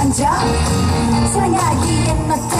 앉아 사랑하기엔 맞다